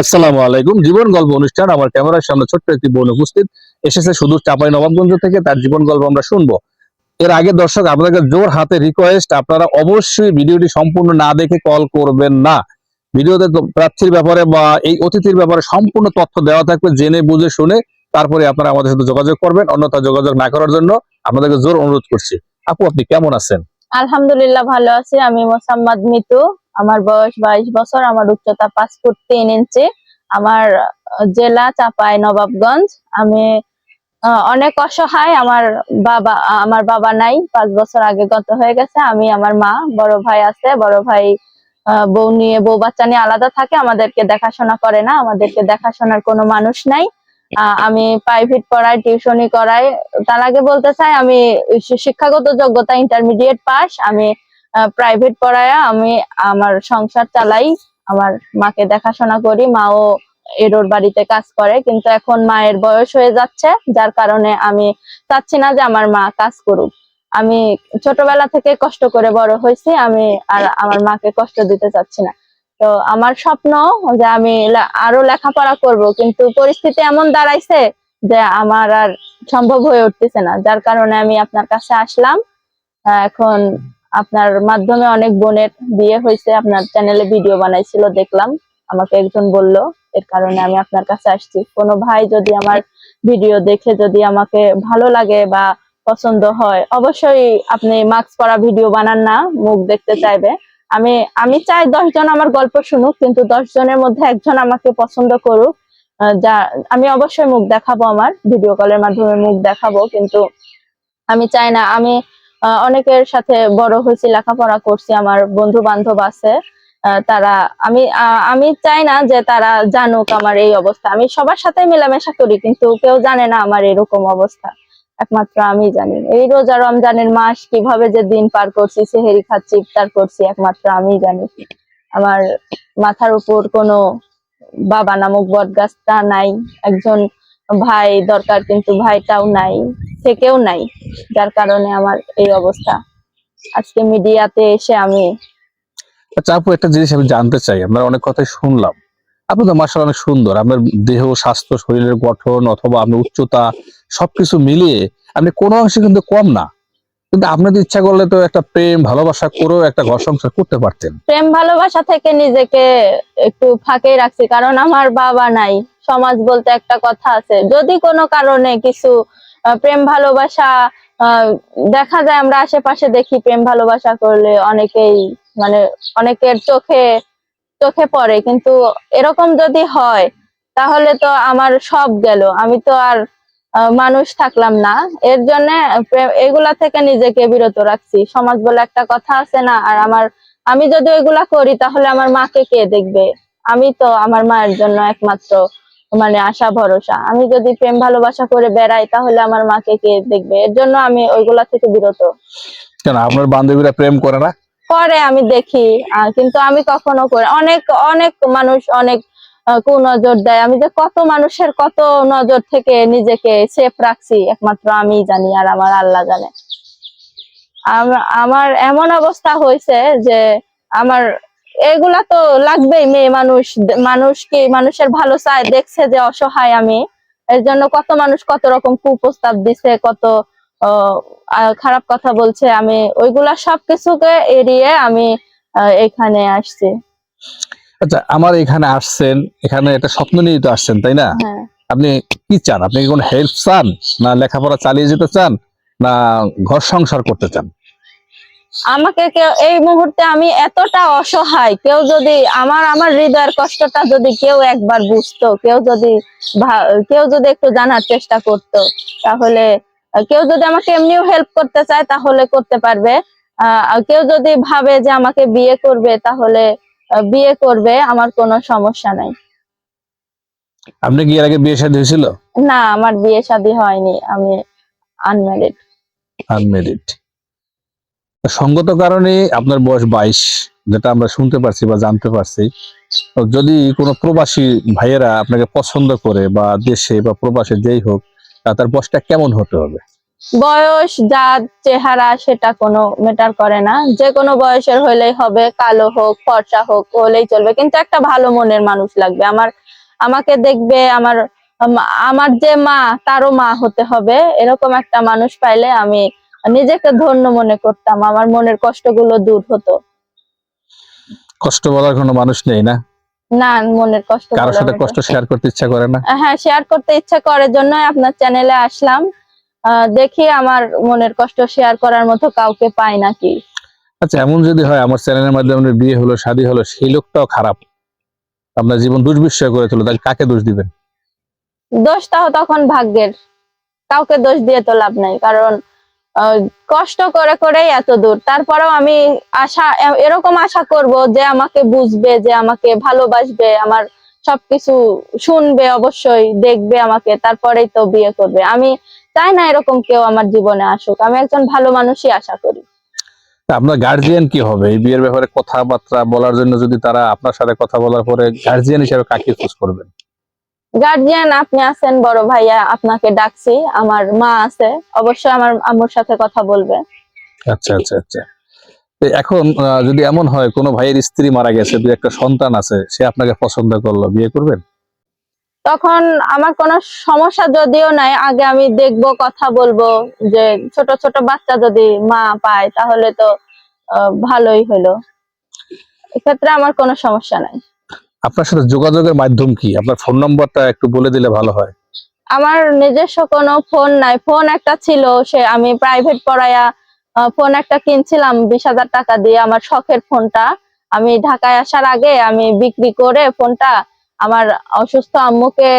আসসালামু আলাইকুম। জীবন গল্প অনুষ্ঠান, আমার ক্যামেরার সামনে ছোট্ট একটি বোন উপস্থিত। এসেছে চাপাই নবাবগঞ্জ থেকে, তার জীবন গল্প আমরা শুনব। এর আগে দর্শক, আপনাদের জোর হাতে রিকোয়েস্ট আপনারা অবশ্যই ভিডিওটি সম্পূর্ণ না দেখে কল করবেন না। ভিডিওতে প্রার্থীর ব্যাপারে বা এই অতিথির ব্যাপারে সম্পূর্ণ তথ্য দেওয়া থাকবে, জেনে, বুঝে, শুনে। তারপরে আপনারা আমাদের সাথে যোগাযোগ করবেন, অন্যথা যোগাযোগ না করার জন্য আপনাদেরকে জোর অনুরোধ করছি। আপু, আপনি কেমন আছেন? আলহামদুলিল্লাহ, ভালো আছি। আমি মোসাম্মদ মিতু। আমার বয়স বাইশ বছর, আমার উচ্চতা পাঁচ ফুট তিন ইঞ্চি। আমার জেলা চাপাই নবাবগঞ্জ। আমি অনেক অসহায়। আমার বাবা আমার বাবা নাই। পাঁচ বছর আগে গত হয়ে গেছে। আমি, আমার মা, বড় ভাই আছে। বড় ভাই বউ নিয়ে, বউ বাচ্চা নিয়ে আলাদা থাকে। আমাদেরকে দেখাশোনা করে না। আমাদেরকে দেখাশোনার কোনো মানুষ নাই। আমি প্রাইভেট পড়াই টিউশনি করাই। তার আগে বলতে চাই, আমি শিক্ষাগত যোগ্যতা ইন্টারমিডিয়েট পাস আমি প্রাইভেট পড়ায়া আমি আমার সংসার চালাই, আমার মাকে দেখাশোনা করি, মাও এরোর বাড়িতে কাজ করে, কিন্তু এখন মায়ের বয়স হয়ে যাচ্ছে, যার কারণে আমি চাচ্ছি না যে আমার মা কাজ করুক। আমি ছোটবেলা থেকে কষ্ট করে বড় হয়েছি, আমি আর আমার মাকে কষ্ট দিতে চাচ্ছি না। তো আমার স্বপ্ন যে আমি আরও লেখাপড়া করব, কিন্তু পরিস্থিতি এমন দাঁড়াইছে যে আমার আর সম্ভব হয়ে উঠতেছে না। যার কারণে আমি আপনার কাছে আসলাম। এখন আপনার মাধ্যমে অনেক বোনের বিয়ে হয়েছে, আপনার চ্যানেলে ভিডিও বানাইছিল, দেখলাম। আমাকে একজন বলল, এর কারণে আমি আপনার কাছে আসছি। কোনো ভাই যদি আমার ভিডিও দেখে, যদি আমাকে ভালো লাগে বা পছন্দ হয়, অবশ্যই আপনি মাস্ক পরা ভিডিও বানান না, মুখ দেখতে চাইবে। আমি আমি চাই দশ জন আমার গল্প শুনুক, কিন্তু দশ জনের মধ্যে একজন আমাকে পছন্দ করুক যা, আমি অবশ্যই মুখ দেখাবো আমার ভিডিও কলের মাধ্যমে মুখ দেখাবো, কিন্তু আমি চাই না, আমি অনেকের সাথে বড় হয়েছি, লেখাপড়া করছি, আমার বন্ধু বান্ধব আছে তারা, আমি আমি চাই না যে তারা জানুক আমার এই অবস্থা। আমি সবার সাথে মেলামেশা করি, কিন্তু কেউ জানে না আমার এরকম অবস্থা। একমাত্র আমি জানি। এই রোজা রমজানের মাস, কীভাবে যে দিন পার করছি, সেহেরি খাচ্ছি, ইফতার করছি, একমাত্র আমি জানি। আমার মাথার উপর কোনো বাবা নামক বট গাছটা নাই, একজন ভাই দরকার, কিন্তু ভাইটাও নাই, থেকেও নাই, যার কারণে আমার এই অবস্থা। আজকে মিডিয়াতে এসে আমি আচ্ছা আপু, একটা জিনিস আমি জানতে চাই, আমরা অনেক কথাই শুনলাম। আপনি তো মার্শাল অনেক সুন্দর, আপনার দেহ, স্বাস্থ্য, শরীরের গঠন অথবা আপনার উচ্চতা সবকিছু মিলিয়ে আপনি কোনো অংশে কিন্তু কম না। কিন্তু আপনাদের ইচ্ছা করলে তো একটা প্রেম, ভালোবাসা করেও একটা ঘর সংসার করতে পারতেন। প্রেম, ভালোবাসা থেকে নিজেকে একটু ফাঁকে রাখছি, কারণ আমার বাবা নাই। সমাজ বলতে একটা কথা আছে, যদি কোনো কারণে কিছু প্রেম, ভালোবাসা দেখা যায় আমরা আশেপাশে দেখি প্রেম, ভালোবাসা করলে অনেকেই মানে অনেকের চোখে চোখে পড়ে। কিন্তু এরকম যদি হয়, তাহলে তো আমার সব গেল। আমি তো আর মানুষ থাকলাম না। এর জন্য এগুলা থেকে নিজেকে বিরত রাখছি। সমাজ বলে একটা কথা আছে না আর আমার আমি যদি ওইগুলা করি তাহলে আমার মাকে কে দেখবে? আমি তো আমার মায়ের জন্য একমাত্র মানে আশা ভরসা। আমি যদি প্রেম ভালোবাসা করে বেড়াই তাহলে আমার মাকে কে দেখবে? এর জন্য আমি ওইগুলা থেকে বিরত। কেন আপনার বান্ধবীরা প্রেম করে না? করে আমি দেখি। কিন্তু আমি কখনো করে অনেক অনেক মানুষ অনেক আহ, কুনজর দেয়। আমি যে কত মানুষের কত নজর থেকে নিজেকে সেফ রাখছি একমাত্র আমি জানি আর আমার আল্লাহ জানে। আম- আমার এমন অবস্থা হয়েছে যে আমার এগুলা তো লাগবেই মেয়ে মানুষ মানুষ কি মানুষের ভালো চায় দেখছে যে অসহায় আমি। এর জন্য কত মানুষ কত রকম কুপ্রস্তাব দিছে কত খারাপ কথা বলছে। আমি ওইগুলা সবকিছুকে এড়িয়ে আমি এখানে আসছি। আচ্ছা আমার এখানে আসছেন এখানে একটা স্বপ্ন নিয়ে তো আসছেন তাই না? হ্যাঁ। আপনি কি চান? আপনি কি কোনো হেল্প চান? না লেখাপড়া চালিয়ে যেতে চান? না ঘর সংসার করতে চান? আমাকে কেউ এই মুহূর্তে আমি এতটা অসহায় কেউ যদি আমার আমার হৃদয়ের কষ্টটা যদি কেউ একবার বুঝতো কেউ যদি কেউ যদি একটু জানার চেষ্টা করতো তাহলে কেউ যদি আমাকে এমনিও হেল্প করতে চায় তাহলে করতে পারবে। আহ, কেউ যদি ভাবে যে আমাকে বিয়ে করবে তাহলে বিয়ে করবে আমার কোনো সমস্যা নাই। আপনি কি এর আগে বিয়ে শাদী হয়েছিল? না আমার বিয়ে শাদী হয়নি আমি আনম্যারিড আনমেরিড সঙ্গত কারণে আপনার বয়স বাইশ যেটা আমরা শুনতে পারছি বা জানতে পারছি। যদি কোনো প্রবাসী ভাইয়েরা আপনাকে পছন্দ করে বা দেশে বা প্রবাসে যেই হোক তা তার বয়সটা কেমন হতে হবে? বয়স জাত চেহারা সেটা কোনো ম্যাটার করে না। যে কোনো বয়সের হলেই হবে কালো হোক ফর্সা হোক হলেই চলবে। কিন্তু একটা ভালো মনের মানুষ লাগবে। আমার আমাকে দেখবে আমার আমার যে মা তারও মা হতে হবে। এরকম একটা মানুষ পাইলে আমি নিজেকে ধন্য মনে করতাম। আমার মনের কষ্টগুলো দূর হতো। কষ্ট বলার কোনো মানুষ নেই না? না মনের কষ্ট কারোর সাথে কষ্ট শেয়ার করতে ইচ্ছা করে না? হ্যাঁ শেয়ার করতে ইচ্ছা করে। জন্যই আপনার চ্যানেলে আসলাম। দেখি আমার মনের কষ্ট শেয়ার করার মতো কাউকে পাই নাকি। আচ্ছা এমন যদি হয় আমার চ্যানেলের মাধ্যমে বিয়ে হলো শাদী হলো সেই লোকটাও খারাপ। আপনার জীবন দুর্বিষয় করে তুলো তাহলে কাকে দোষ দিবেন? দোষটাও তখন ভাগ্যের। কাউকে দোষ দিয়ে তো লাভ নাই কারণ কষ্ট করে করেই এত দূর। তারপরেও আমি আশা এরকম আশা করব যে আমাকে বুঝবে যে আমাকে ভালোবাসবে আমার সবকিছু শুনবে অবশ্যই দেখবে আমাকে তারপরেই তো বিয়ে করবে। আমি চাই না এরকম কেউ আমার জীবনে আসুক। আমি একজন ভালো মানুষই আশা করি। আপনার গার্জিয়ান কি হবে? এই বিয়ের ব্যাপারে কথাবার্তা বলার জন্য যদি তারা আপনার সাথে কথা বলার পরে গার্জিয়ান হিসেবে কাকে চুজ করবেন? গার্জিয়ান আপনি আছেন বড় ভাইয়া আপনাকে ডাকছি। আমার মা আছে। অবশ্যই আমার আম্মুর সাথে কথা বলবে। আচ্ছা আচ্ছা আচ্ছা। এখন যদি এমন হয় কোনো ভাইয়ের স্ত্রী মারা গেছে দুই একটা সন্তান আছে সে আপনাকে পছন্দ করল বিয়ে করবেন? তখন আমার কোনো সমস্যা যদিও নাই। আগে আমি দেখব কথা বলব যে ছোট ছোট বাচ্চা যদি মা পায় তাহলে তো ভালোই হলো। এক্ষেত্রে আমার কোনো সমস্যা নাই। আপনার সাথে যোগাযোগের মাধ্যম কি? আপনার ফোন নম্বরটা একটু বলে দিলে ভালো হয়। আমার নিজস্ব কোনো ফোন নাই। ফোন একটা ছিল সে আমি প্রাইভেট পড়ায়া ফোন একটা কিনছিলাম বিশ হাজার টাকা দিয়ে আমার শখের ফোনটা আমি ঢাকায় আসার আগে আমি বিক্রি করে ফোনটা আমার অসুস্থ আম্মুকে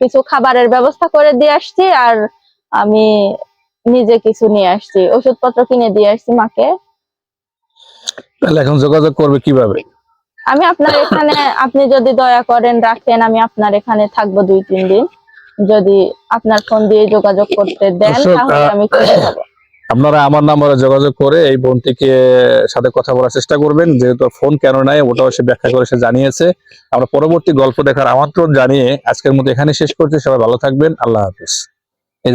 কিছু খাবারের ব্যবস্থা করে দিয়ে আসছি আর আমি নিজে কিছু নিয়ে আসছি ওষুধপত্র কিনে দিয়ে আসছি মাকে। তাহলে এখন যোগাযোগ করবে কীভাবে? আমি আপনার এখানে আপনি যদি দয়া করেন রাখেন আমি আপনার এখানে থাকব দুই তিন দিন। যদি আপনার ফোন দিয়ে যোগাযোগ করতে দেন তাহলে আমি খুশি হব আপনারা আমার নাম্বারে যোগাযোগ করে এই বোনটিকে সাথে কথা বলার চেষ্টা করবেন। যেহেতু ফোন কেন নাই, ওটাও সে ব্যাখ্যা করে সে জানিয়েছে। আমরা পরবর্তী গল্প দেখার আমন্ত্রণ জানিয়ে আজকের মতো এখানে শেষ করছি। সবাই ভালো থাকবেন। আল্লাহ হাফিজ। এই